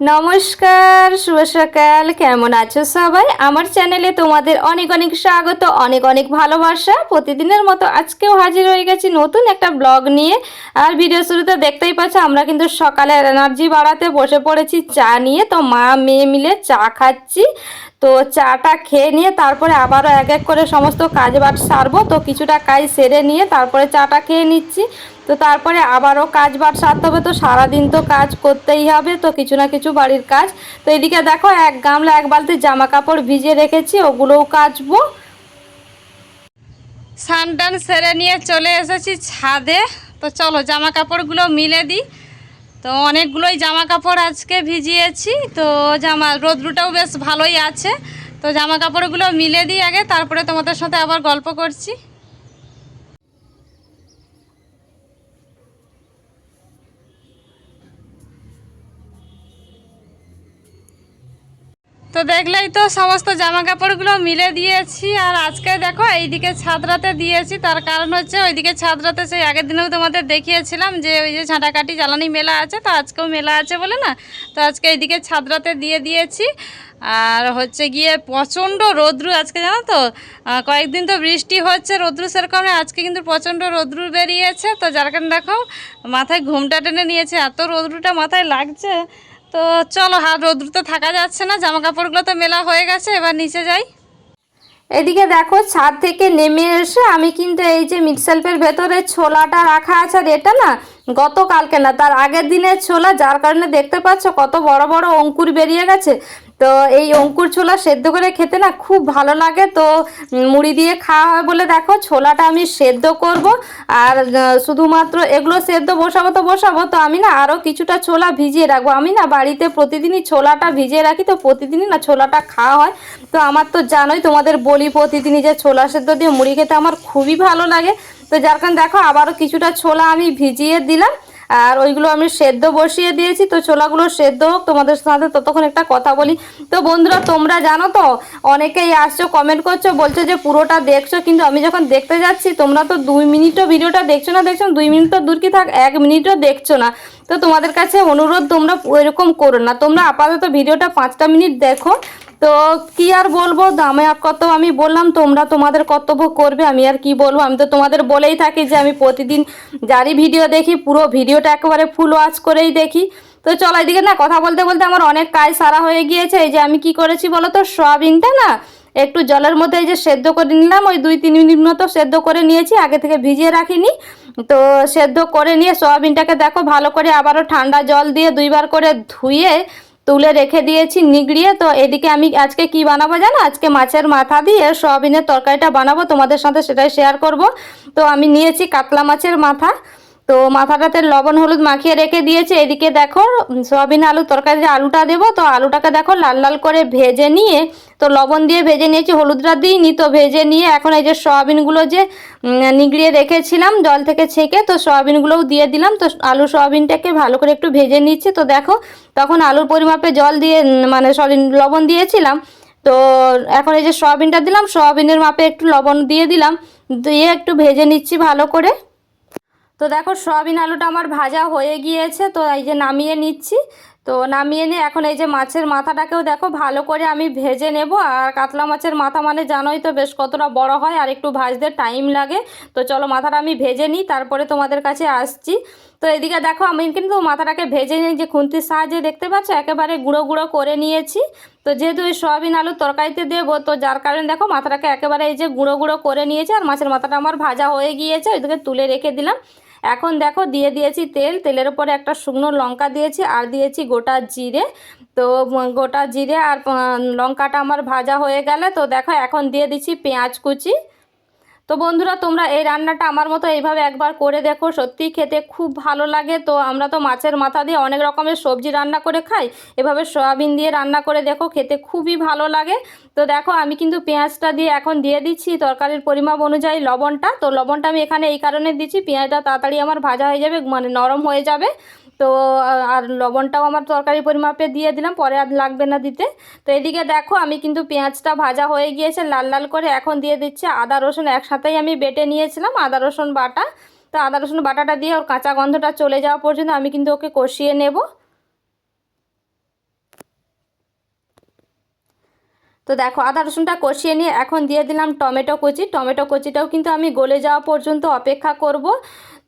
নমস্কার, শুভ সকাল। কেমন আছো সবাই? আমার চ্যানেলে তোমাদের অনেক অনেক স্বাগত, অনেক অনেক ভালোবাসা। প্রতিদিনের মতো আজকেও হাজির হয়ে গেছি নতুন একটা ব্লগ নিয়ে। আর ভিডিও শুরুতে দেখতেই পাচ্ছ, আমরা কিন্তু সকালে এনার্জি বাড়াতে বসে পড়েছি, চা নিয়ে। তো মা, মেয়ে মিলে চা খাচ্ছি। তো চাটা খেয়ে নিয়ে তারপরে আবারও এক এক করে সমস্ত কাজ বাজ সারবো। তো কিছুটা কাজ সেরে নিয়ে তারপরে চাটা খেয়ে নিচ্ছি। তো তারপরে আবারও কাজ বাট সারতে হবে। তো সারাদিন তো কাজ করতেই হবে। তো কিছু না কিছু বাড়ির কাজ। তো এদিকে দেখো এক গামলা, এক বালতি জামা কাপড় ভিজিয়ে রেখেছি। ওগুলোও কাচবো। স্নান টান সেরে নিয়ে চলে এসেছি ছাদে। তো চলো জামা কাপড়গুলো মিলে দিই। তো অনেকগুলোই জামা কাপড় আজকে ভিজিয়েছি। তো জামা রোদ্রুটাও বেশ ভালোই আছে। তো জামা কাপড়গুলো মিলে দিই আগে, তারপরে তোমাদের সাথে আবার গল্প করছি। তো দেখলেই তো সমস্ত জামা কাপড়গুলো মিলে দিয়েছি, আর আজকে দেখো এইদিকে ছাদরাতে দিয়েছি। তার কারণ হচ্ছে ওইদিকে ছাদরাতে সেই আগের দিনেও তোমাদের দেখিয়েছিলাম যে ওই যে ঝাঁটাকাটি জ্বালানি মেলা আছে, তো আজকেও মেলা আছে বলে না? তো আজকে এইদিকে ছাদরাতে দিয়ে দিয়েছি। আর হচ্ছে গিয়ে প্রচণ্ড রৌদ্রু আজকে, জানো তো? কয়েকদিন তো বৃষ্টি হচ্ছে, রৌদ্রু সেরকম আজকে কিন্তু প্রচণ্ড রৌদ্রু বেরিয়েছে। তো যার কারণে দেখো মাথায় ঘুমটা টেনে নিয়েছে, এত রৌদ্রুটা মাথায় লাগছে। তো চলো হাত তো থাকা যাচ্ছে না জামা কাপড়গুলো তো মেলা হয়ে গেছে, এবার নিচে যাই। এদিকে দেখো, ছাদ থেকে নেমে এসে আমি কিন্তু এই যে মিক্সেলফের ভেতরে ছোলাটা রাখা আছে আর এটা না গতকালকে না, তার আগের দিনের ছোলা, যার কারণে দেখতে পাচ্ছ কত বড় বড় অঙ্কুর বেরিয়ে গেছে। তো এই অঙ্কুর ছোলা সেদ্ধ করে খেতে না খুব ভালো লাগে। তো মুড়ি দিয়ে খাওয়া হয় বলে দেখো, ছোলাটা আমি সেদ্ধ করব। আর শুধুমাত্র এগুলো সেদ্ধ বসাবো তো বসাবো, তো আমি না আরও কিছুটা ছোলা ভিজিয়ে রাখব। আমি না বাড়িতে প্রতিদিনই ছোলাটা ভিজিয়ে রাখি, তো প্রতিদিনই না ছোলাটা খাওয়া হয়। তো আমার তো জানোই তোমাদের বলি প্রতিদিনই যে ছোলা সেদ্ধ দিয়ে মুড়ি খেতে আমার খুবই ভালো লাগে। তো যার কারণে দেখো, আবারও কিছুটা ছোলা আমি ভিজিয়ে দিলাম, আর ওইগুলো আমি সেদ্ধ বসিয়ে দিয়েছি। তো ছোলাগুলো সেদ্ধ হোক, তোমাদের সাথে ততক্ষণ একটা কথা বলি। তো বন্ধুরা, তোমরা জানো তো, অনেকেই আসছো কমেন্ট করছ, বলছো যে পুরোটা দেখছ, কিন্তু আমি যখন দেখতে যাচ্ছি, তোমরা তো দুই মিনিটও ভিডিওটা দেখছ না, দেখছ দুই মিনিট তো দূর কি থাক, এক মিনিটও দেখছ না। তো তোমাদের কাছে অনুরোধ, তোমরা এরকম করো না। তোমরা আপাতত ভিডিওটা পাঁচটা মিনিট দেখো তো কি আর বলব? দামে কত আমি বললাম, তোমরা তোমাদের কর্তব্য করবে, আমি আর কি বলব? আমি তো তোমাদের বলেই থাকি যে আমি প্রতিদিন যারই ভিডিও দেখি, পুরো ভিডিওটা একেবারে ফুল ওয়াচ করেই দেখি। তো চলো এদিকে না, কথা বলতে বলতে আমার অনেক কাজ সারা হয়ে গিয়েছে, এই যে আমি কি করেছি বলো তো? সয়াবিনটা না, একটু জলের মধ্যে এই যে সেদ্ধ করে নিলাম, ওই দুই তিন মিনিট মতো সেদ্ধ করে নিয়েছি, আগে থেকে ভিজিয়ে রাখিনি। তো সেদ্ধ করে নিয়ে সোয়াবিনটাকে দেখো, ভালো করে আবারও ঠান্ডা জল দিয়ে দুইবার করে ধুয়ে তুলে রেখে দিয়েছি নিগড়িয়ে। তো এদিকে আমি আজকে কি বানাবো জানো? আজকে মাছের মাথা দিয়ে সয়াবিনের তরকারিটা বানাবো। তোমাদের সাথে সেটাই শেয়ার করব। তো আমি নিয়েছি কাতলা মাছের মাথা। তো মাথাটাতে লবণ, হলুদ মাখিয়ে রেখে দিয়েছে। এদিকে দেখো, সয়াবিন আলু তরকারি যে আলুটা দেবো। তো আলুটাকে দেখো লাল লাল করে ভেজে নিয়ে, তো লবণ দিয়ে ভেজে নিয়েছি, হলুদটা দিইনি, তো ভেজে নিয়ে এখন এই যে সয়াবিনগুলো যে নিগড়িয়ে রেখেছিলাম, জল থেকে ছেঁকে, তো সয়াবিনগুলোও দিয়ে দিলাম। তো আলু সয়াবিনটাকে ভালো করে একটু ভেজে নিচ্ছি। তো দেখো, তখন আলুর পরিমাপে জল দিয়ে মানে সরি, লবণ দিয়েছিলাম। তো এখন এই যে সয়াবিনটা দিলাম, সয়াবিনের মাপে একটু লবণ দিয়ে দিলাম। দিয়ে একটু ভেজে নিচ্ছি ভালো করে। তো দেখো সয়াবিন আলুটা আমার ভাজা হয়ে গিয়েছে, তো এই যে নামিয়ে নিচ্ছি। তো নামিয়ে নিয়ে এখন এই যে মাছের মাথাটাকেও দেখো ভালো করে আমি ভেজে নেব। আর কাতলা মাছের মাথা মানে জানোই তো বেশ কতটা বড় হয়, আর একটু ভাজতে টাইম লাগে। তো চলো মাথাটা আমি ভেজে নিই, তারপরে তোমাদের কাছে আসছি। তো এদিকে দেখো আমি কিন্তু মাথাটাকে ভেজে নিই, যে খুন্তির সাহায্যে দেখতে পাচ্ছ? একেবারে গুঁড়ো গুঁড়ো করে নিয়েছি। তো যেহেতু ওই সয়াবিন আলুর তরকারিতে দেবো, তো যার কারণে দেখো মাথাটাকে একেবারে এই যে গুঁড়ো গুঁড়ো করে নিয়েছে। আর মাছের মাথাটা আমার ভাজা হয়ে গিয়েছে, ওইদিকে তুলে রেখে দিলাম। এখন দেখো দিয়ে দিয়েছি তেল, তেলের উপরে একটা শুকনো লঙ্কা দিয়েছি আর দিয়েছি গোটা জিরে। তো গোটা জিরে আর লঙ্কাটা আমার ভাজা হয়ে গেলে, তো দেখো এখন দিয়ে দিচ্ছি পেঁয়াজ কুচি। তো বন্ধুরা, তোমরা এই রান্নাটা আমার মতো এইভাবে একবার করে দেখো। সত্যিই খেতে খুব ভালো লাগে। তো আমরা তো মাছের মাথা দিয়ে অনেক রকমের সবজি রান্না করে খাই। এভাবে সয়াবিন দিয়ে রান্না করে দেখো, খেতে খুবই ভালো লাগে। তো দেখো, আমি কিন্তু পেঁয়াজটা দিয়ে এখন দিয়ে দিচ্ছি। তরকারির পরিমাপ অনুযায়ী লবণটা। তো লবণটা আমি এখানে এই কারণে দিচ্ছি, পেঁয়াজটা তাড়াতাড়ি আমার ভাজা হয়ে যাবে মানে নরম হয়ে যাবে। তো আর লবণটাও আমার তরকারি পরিমাপে দিয়ে দিলাম, পরে আর লাগবে না দিতে। তো এদিকে দেখো, আমি কিন্তু পেঁয়াজটা ভাজা হয়ে গিয়েছে, লাল লাল করে এখন দিয়ে দিচ্ছি আদা, রসুন একসাথেই আমি বেটে নিয়েছিলাম, আদা, রসুন বাটা। তো আদা, রসুন বাটাটা দিয়ে ওর কাঁচা গন্ধটা চলে যাওয়া পর্যন্ত আমি কিন্তু ওকে কষিয়ে নেব। তো দেখো, আদা, রসুনটা কষিয়ে নিয়ে এখন দিয়ে দিলাম টমেটো কুচি। টমেটো কুচিটাও কিন্তু আমি গলে যাওয়া পর্যন্ত অপেক্ষা করব।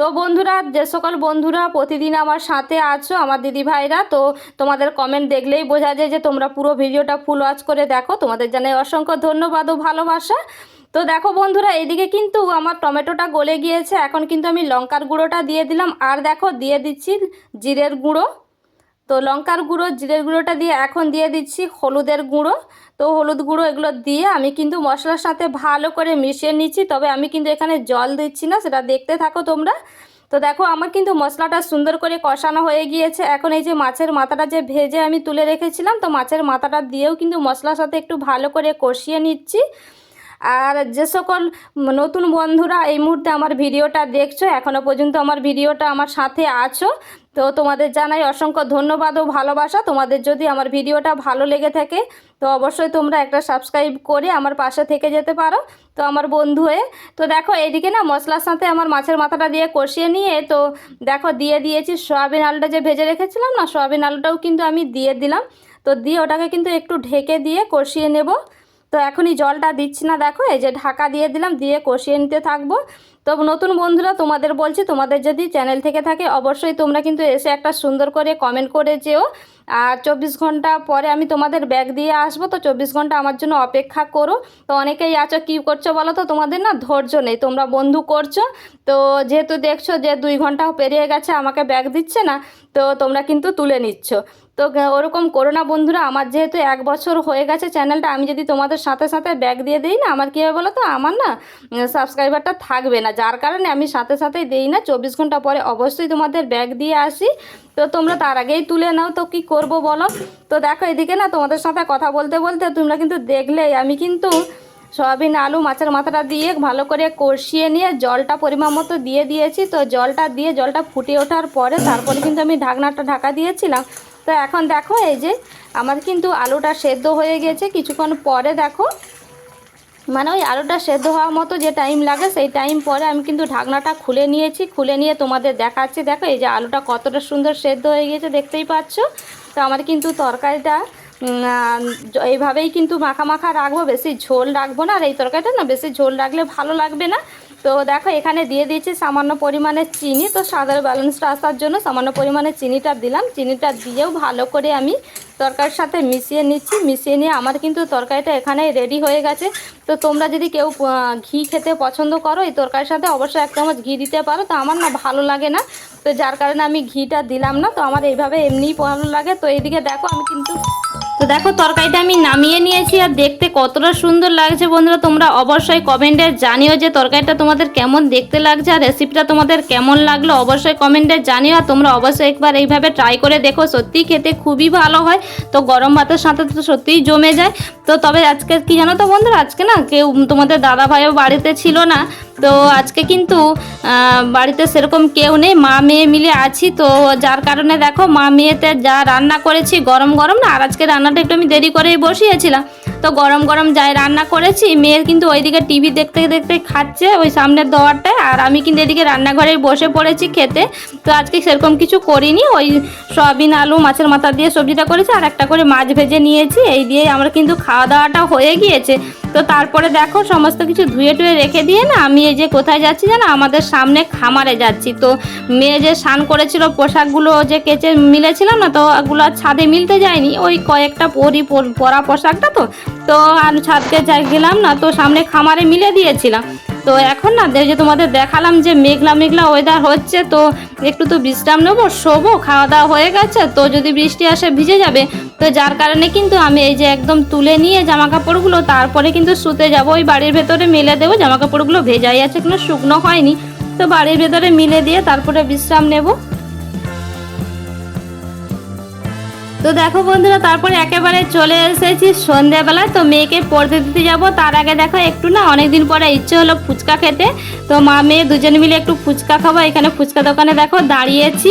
তো বন্ধুরা, যে সকল বন্ধুরা প্রতিদিন আমার সাথে আছো, আমার দিদি ভাইরা, তো তোমাদের কমেন্ট দেখলেই বোঝা যায় যে তোমরা পুরো ভিডিওটা ফুল ওয়াচ করে দেখো। তোমাদের জানাই অসংখ্য ধন্যবাদ ও ভালোবাসা। তো দেখো বন্ধুরা এদিকে কিন্তু আমার টমেটোটা গলে গিয়েছে। এখন কিন্তু আমি লঙ্কার গুঁড়োটা দিয়ে দিলাম। আর দেখো, দিয়ে দিচ্ছি জিরের গুঁড়ো। তো লঙ্কার গুঁড়ো, জিরের গুঁড়োটা দিয়ে এখন দিয়ে দিচ্ছি হলুদের গুঁড়ো। তো হলুদ গুঁড়ো এগুলো দিয়ে আমি কিন্তু মশলার সাথে ভালো করে মিশিয়ে নিচ্ছি। তবে আমি কিন্তু এখানে জল দিচ্ছি না, সেটা দেখতে থাকো তোমরা। তো দেখো আমার কিন্তু মশলাটা সুন্দর করে কষানো হয়ে গিয়েছে। এখন এই যে মাছের মাথাটা যে ভেজে আমি তুলে রেখেছিলাম, তো মাছের মাথাটা দিয়েও কিন্তু মশলার সাথে একটু ভালো করে কষিয়ে নিচ্ছি। আর যে সকল নতুন বন্ধুরা এই মুহূর্তে আমার ভিডিওটা দেখছ এখনও পর্যন্ত আমার ভিডিওটা আমার সাথে আছো। তো তোমাদের জানাই অসংখ্য ধন্যবাদ ও ভালোবাসা। তোমাদের যদি আমার ভিডিওটা ভালো লেগে থাকে, তো অবশ্যই তোমরা একটা সাবস্ক্রাইব করে আমার পাশে থেকে যেতে পারো। তো আমার বন্ধু হয়ে, তো দেখো এইদিকে না মশলার সাথে আমার মাছের মাথাটা দিয়ে কষিয়ে নিয়ে, তো দেখো দিয়ে দিয়েছি সয়াবিন আলুটা যে ভেজে রেখেছিলাম না, সয়াবিন আলুটাও কিন্তু আমি দিয়ে দিলাম। তো দিয়ে ওটাকে কিন্তু একটু ঢেকে দিয়ে কষিয়ে নেব। তো এখনই জলটা দিচ্ছি না, দেখো, এই যে ঢাকা দিয়ে দিলাম, দিয়ে কষিয়ে নিতে থাকব। তো নতুন বন্ধুরা, তোমাদের বলছি, তোমাদের যদি চ্যানেল থেকে থাকে, অবশ্যই তোমরা কিন্তু এসে একটা সুন্দর করে কমেন্ট করে যেও। আর চব্বিশ ঘণ্টা পরে আমি তোমাদের ব্যাগ দিয়ে আসব, তো চব্বিশ ঘণ্টা আমার জন্য অপেক্ষা করো। তো অনেকেই আছো, কী করছ বলো তো? তোমাদের না ধৈর্য নেই, তোমরা বন্ধু করছ। তো যেহেতু দেখছ যে দুই ঘন্টাও পেরিয়ে গেছে, আমাকে ব্যাগ দিচ্ছে না, তো তোমরা কিন্তু তুলে নিচ্ছ। তো ওরকম করো না বন্ধুরা, আমার যেহেতু এক বছর হয়ে গেছে চ্যানেলটা আমি যদি তোমাদের সাথে সাথে ব্যাগ দিয়ে দিই না, আমার কী হবে বলো তো? আমার না সাবস্ক্রাইবারটা থাকবে না। যার কারণে আমি সাথে সাথেই দিই না। চব্বিশ ঘণ্টা পরে অবশ্যই তোমাদের ব্যাগ দিয়ে আসি। তো তোমরা তার আগেই তুলে নাও, তো কি করব বলো? তো দেখো এদিকে না তোমাদের সাথে কথা বলতে বলতে তোমরা কিন্তু দেখলেই, আমি কিন্তু সয়াবিন আলু মাছের মাথাটা দিয়ে ভালো করে কষিয়ে নিয়ে জলটা পরিমাণ মতো দিয়ে দিয়েছি। তো জলটা দিয়ে জলটা ফুটে ওঠার পরে তারপরে কিন্তু আমি ঢাকনাটা ঢাকা দিয়েছিলাম। তো এখন দেখো এই যে, আমার কিন্তু আলুটা সেদ্ধ হয়ে গেছে। কিছুক্ষণ পরে দেখো মানে ওই আলুটা সেদ্ধ হওয়ার মতো যে টাইম লাগে, সেই টাইম পরে আমি কিন্তু ঢাকনাটা খুলে নিয়েছি। খুলে নিয়ে তোমাদের দেখাচ্ছি। দেখো, এই যে আলুটা কতটা সুন্দর সেদ্ধ হয়ে গিয়েছে, দেখতেই পাচ্ছ? তো আমার কিন্তু তরকারিটা এইভাবেই কিন্তু মাখা মাখা রাখব, বেশি ঝোল রাখব না। আর এই তরকারিটা না, বেশি ঝোল রাখলে ভালো লাগবে না। তো দেখো, এখানে দিয়ে দিয়েছি সামান্য পরিমাণে চিনি। তো স্বাদের ব্যালেন্সটা আসার জন্য সামান্য পরিমাণে চিনিটা দিলাম। চিনিটা দিয়েও ভালো করে আমি তরকারির সাথে মিশিয়ে নিচ্ছি, মিশিয়ে নিয়ে আমার কিন্তু তরকারিটা এখানে রেডি হয়ে গেছে। তো তোমরা যদি কেউ ঘি খেতে পছন্দ করো, এই তরকারির সাথে অবশ্যই এক চামচ ঘি দিতে পারো। তো আমার না ভালো লাগে না। তো যার কারণে আমি ঘিটা দিলাম না। তো আমার এইভাবে এমনিই ভালো লাগে। তো এইদিকে দেখো, আমি কিন্তু তো দেখো, তরকারিটা আমি নামিয়ে নিয়েছি আর দেখতে কতটা সুন্দর লাগছে বন্ধুরা। তোমরা অবশ্যই কমেন্টে জানিও যে তরকারিটা তোমাদের কেমন দেখতে লাগছে আর রেসিপিটা তোমাদের কেমন লাগল অবশ্যই কমেন্টে জানিও। আর তোমরা অবশ্যই একবার এইভাবে ট্রাই করে দেখো, সত্যিই খেতে খুবই ভালো হয়। তো গরম ভাতের সাথে তো সত্যিই জমে যায়। তো তবে আজকে কি জানো তো বন্ধুরা, আজকে না কেউ তোমাদের দাদা ভাইও বাড়িতে ছিল না। তো আজকে কিন্তু বাড়িতে সেরকম কেউ নেই, মা মেয়ে মিলে আছি। তো যার কারণে দেখো, মা মেয়েতে যা রান্না করেছি, গরম গরম না, আর আজকে রান্নাটা একটু আমি দেরি করেই বসিয়েছিলাম। তো গরম গরম যাই রান্না করেছি, মেয়ের কিন্তু ওইদিকে টিভি দেখতে দেখতে খাচ্ছে ওই সামনের দোয়ারটায়, আর আমি কিন্তু এদিকে রান্নাঘরে বসে পড়েছি খেতে। তো আজকে সেরকম কিছু করিনি, ওই সয়াবিন আলু, মাছের মাথা দিয়ে সবজিটা করেছি, আর একটা করে মাছ ভেজে নিয়েছি, এই দিয়ে আমরা কিন্তু খাওয়া দাওয়াটা হয়ে গিয়েছে। তো তারপরে দেখো সমস্ত কিছু ধুয়ে টুয়ে রেখে দিয়ে না, আমি এই যে কোথায় যাচ্ছি জানো, আমাদের সামনে খামারে যাচ্ছি। তো মেয়ে যে স্নান করেছিল, পোশাকগুলো যে কেচে মিলেছিলাম না, তো ওগুলো ছাদে মিলতে যায়নি, ওই কয়েকটা পরি পরা পোশাকটা তো তো আর ছাদকে যাই গেলাম না, তো সামনে খামারে মিলে দিয়েছিলাম। তো এখন না যে তোমাদের দেখালাম যে মেঘলা মেঘলা ওয়েদার হচ্ছে, তো একটু তো বিশ্রাম নেব, শোবো, খাওয়া দাওয়া হয়ে গেছে, তো যদি বৃষ্টি আসে ভিজে যাবে, তো যার কারণে কিন্তু আমি এই যে একদম তুলে নিয়ে জামা কাপড়গুলো তারপরে কিন্তু শুতে যাব, ওই বাড়ির ভেতরে মেলে দেবো জামা কাপড়গুলো ভেজাই আছে, কোনো শুকনো হয়নি। তো বাড়ির ভেতরে মিলে দিয়ে তারপরে বিশ্রাম নেব। তো দেখো বন্ধুরা, তারপরে একেবারে চলে এসেছি সন্ধ্যাবেলায়। তো মেয়েকে পড়তে দিতে যাব। তার আগে দেখো, একটু না অনেক দিন পরে ইচ্ছে হলো ফুচকা খেতে। তো মা মেয়ে দুজন মিলে একটু ফুচকা খাব। এখানে ফুচকা দোকানে দেখো দাঁড়িয়েছি।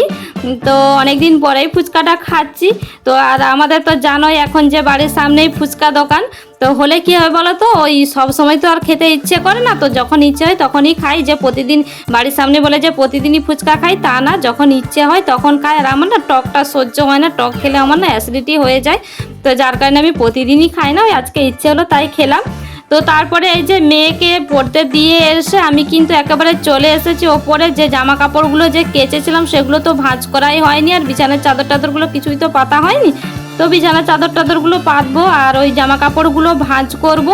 তো অনেক দিন পরেই ফুচকাটা খাচ্ছি। তো আর আমাদের তো জানোই এখন যে বাড়ির সামনেই ফুচকা দোকান। তো হলে কি হয় বলো তো? ওই সব সময় তো আর খেতে ইচ্ছে করে না। তো যখন ইচ্ছে হয় তখনই খাই। যে প্রতিদিন বাড়ির সামনে বলে যে প্রতিদিনই ফুচকা খাই, তা না। যখন ইচ্ছে হয় তখন খাই। আর আমার না টকটা সহ্য হয় না। টক খেলে আমার না অ্যাসিডিটি হয়ে যায়। তো যার কারণে আমি প্রতিদিনই খাই না। ওই আজকে ইচ্ছে হলো তাই খেলাম। তো তারপরে এই যে মেয়েকে পড়তে দিয়ে এসে আমি কিন্তু একেবারে চলে এসেছি ওপরে। যে জামা কাপড়গুলো যে কেচেছিলাম সেগুলো তো ভাঁজ করাই হয়নি আর বিছানার চাদর টাদরগুলো কিছুই তো পাতা হয়নি। তো বিছানার চাদর টাদরগুলো পাতবো আর ওই জামা কাপড়গুলো ভাঁজ করব।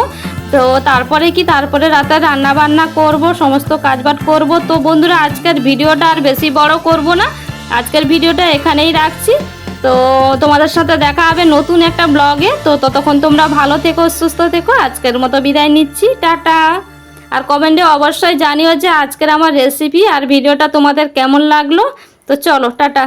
তো তারপরে কি? তারপরে রাতে রান্না বান্না করব, সমস্ত কাজবাজ করব। তো বন্ধুরা, আজকের ভিডিওটা আর বেশি বড় করব না। আজকের ভিডিওটা এখানেই রাখছি। তো তোমাদের সাথে দেখা হবে নতুন একটা ব্লগে। তো ততক্ষণ তোমরা ভালো থেকো, সুস্থ থেকো। আজকের মতো বিদায় নিচ্ছি। টাটা। আর কমেন্টে অবশ্যই জানিও যে আজকের আমার রেসিপি আর ভিডিওটা তোমাদের কেমন লাগল। তো চলো, টাটা।